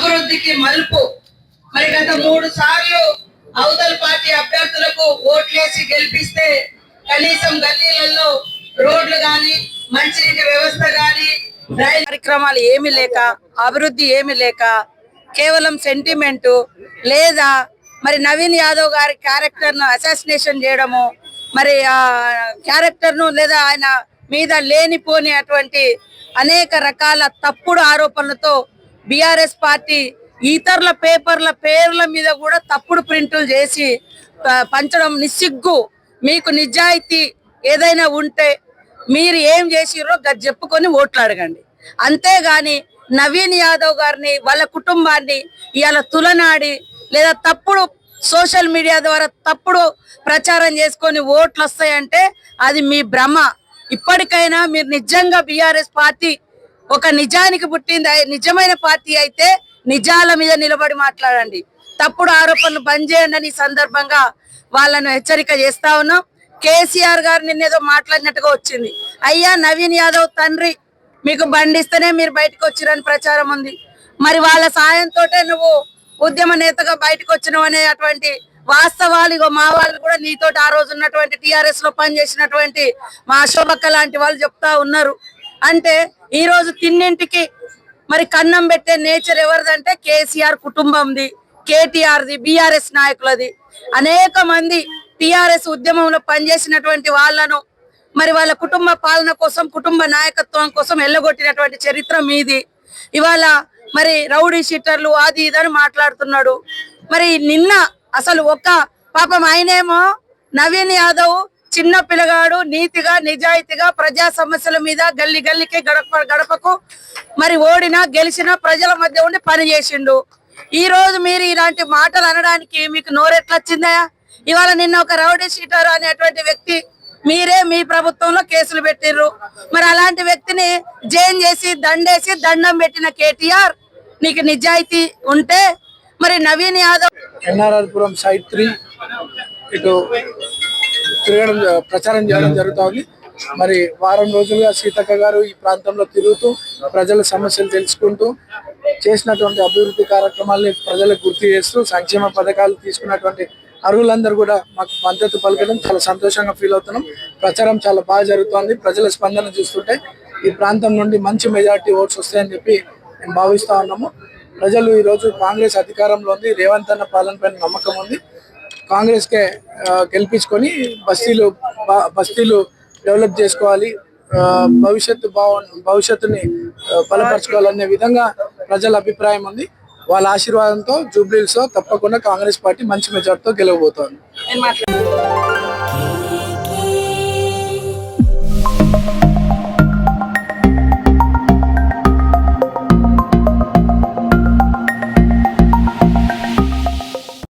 అభివృద్ధికి మలుపు. మరి గత మూడు సార్లు అవతల పార్టీ అభ్యర్థులకు ఓట్లేసి గెలిపిస్తే కనీసం గల్లీలలో రోడ్లు కానీ మంచినీటి వ్యవస్థ కానీ కార్యక్రమాలు ఏమి లేక అభివృద్ధి ఏమి లేక కేవలం సెంటిమెంట్ లేదా మరి నవీన్ యాదవ్ గారి క్యారెక్టర్ను అసాసినేషన్ చేయడము మరి ఆ క్యారెక్టర్ను లేదా ఆయన మీద లేనిపోని అటువంటి అనేక రకాల తప్పుడు ఆరోపణలతో బిఆర్ఎస్ పార్టీ ఇతరుల పేపర్ల పేర్ల మీద కూడా తప్పుడు ప్రింట్లు చేసి పంచడం నిస్సిగ్గు. మీకు నిజాయితీ ఏదైనా ఉంటే మీరు ఏం చేసిర్రో గది చెప్పుకొని ఓట్లు అడగండి. అంతేగాని నవీన్ యాదవ్ గారిని వాళ్ళ కుటుంబాన్ని ఇవాళ తులనాడి లేదా తప్పుడు సోషల్ మీడియా ద్వారా తప్పుడు ప్రచారం చేసుకొని ఓట్లు వస్తాయంటే అది మీ భ్రమ. ఇప్పటికైనా మీరు నిజంగా బీఆర్ఎస్ పార్టీ ఒక నిజానికి పుట్టింది నిజమైన పార్టీ అయితే నిజాల మీద నిలబడి మాట్లాడండి. తప్పుడు ఆరోపణలు బంద్ చేయండి అని సందర్భంగా వాళ్ళను హెచ్చరిక చేస్తా ఉన్నాం. కేసీఆర్ గారు నిన్నేదో మాట్లాడినట్టుగా వచ్చింది. అయ్యా నవీన్ యాదవ్ తండ్రి మీకు బండిస్తేనే మీరు బయటకు వచ్చిరని ప్రచారం ఉంది. మరి వాళ్ళ సాయంతో నువ్వు ఉద్యమ నేతగా బయటకు వచ్చినావు అనే అటువంటి వాస్తవాలు ఇగో మా వాళ్ళు కూడా నీతో ఆ రోజు ఉన్నటువంటి టిఆర్ఎస్లో పనిచేసినటువంటి మా అశోభక్క లాంటి వాళ్ళు చెప్తా ఉన్నారు. అంటే ఈ రోజు తిన్నింటికి మరి కన్నం పెట్టే నేచర్ ఎవరిదంటే కేసీఆర్ కుటుంబంది కేటీఆర్ది బీఆర్ఎస్ నాయకులది. అనేక మంది టిఆర్ఎస్ ఉద్యమంలో పనిచేసినటువంటి వాళ్ళను మరి వాళ్ళ కుటుంబ పాలన కోసం కుటుంబ నాయకత్వం కోసం ఎల్లగొట్టినటువంటి చరిత్ర మీది. ఇవాళ మరి రౌడీ షీటర్లు అది ఇదని మాట్లాడుతున్నాడు. మరి నిన్న అసలు ఒక్క పాపం ఆయనేమో నవీన్ యాదవ్ చిన్న పిల్లగాడు నీతిగా నిజాయితీగా ప్రజా సమస్యల మీద గల్లి గల్లికి గడప గడపకు మరి ఓడినా గెలిచినా ప్రజల మధ్య ఉండి పని చేసిండు. ఈ రోజు మీరు ఇలాంటి మాటలు అనడానికి మీకు నోరెట్లొచ్చిందా ఇవాళ నిన్న ఒక రౌడీ షీటర్ అనేటువంటి వ్యక్తి మీరే మీ ప్రభుత్వంలో కేసులు పెట్టిర్రు. మరి అలాంటి వ్యక్తిని జైన్ చేసి దండేసి దండం పెట్టిన కేటీఆర్ నీకు నిజాయితీ ఉంటే మరి నవీన్ యాదవ్ ఎన్ఆర్ఆర్పురం సైట్ త్రీ ఇటు తిరగడం ప్రచారం చేయడం జరుగుతోంది. మరి వారం రోజులుగా సీతక్క గారు ఈ ప్రాంతంలో తిరుగుతూ ప్రజల సమస్యలు తెలుసుకుంటూ చేసినటువంటి అభివృద్ధి కార్యక్రమాల్ని ప్రజలకు గుర్తు చేస్తూ సంక్షేమ పథకాలు తీసుకున్నటువంటి అర్హులందరూ కూడా మాకు మద్దతు పలకడం చాలా సంతోషంగా ఫీల్ అవుతున్నాం. ప్రచారం చాలా బాగా జరుగుతోంది. ప్రజల స్పందన చూస్తుంటే ఈ ప్రాంతం నుండి మంచి మెజారిటీ ఓట్స్ వస్తాయని చెప్పి మేము భావిస్తూ ఉన్నాము. ప్రజలు ఈరోజు కాంగ్రెస్ అధికారంలో ఉంది. రేవంత్ అన్న పాలన పైన నమ్మకం ఉంది. కాంగ్రెస్ కే గెలిపించుకొని బస్తీలు బస్తీలు డెవలప్ చేసుకోవాలి. ఆ, భవిష్యత్తు బాగు భవిష్యత్తుని బలపరచుకోవాలనే విధంగా ప్రజల అభిప్రాయం ఉంది. వాళ్ళ ఆశీర్వాదంతో జూబ్లీస్ తప్పకుండా కాంగ్రెస్ పార్టీ మంచి మెజార్టీతో గెలవబోతోంది.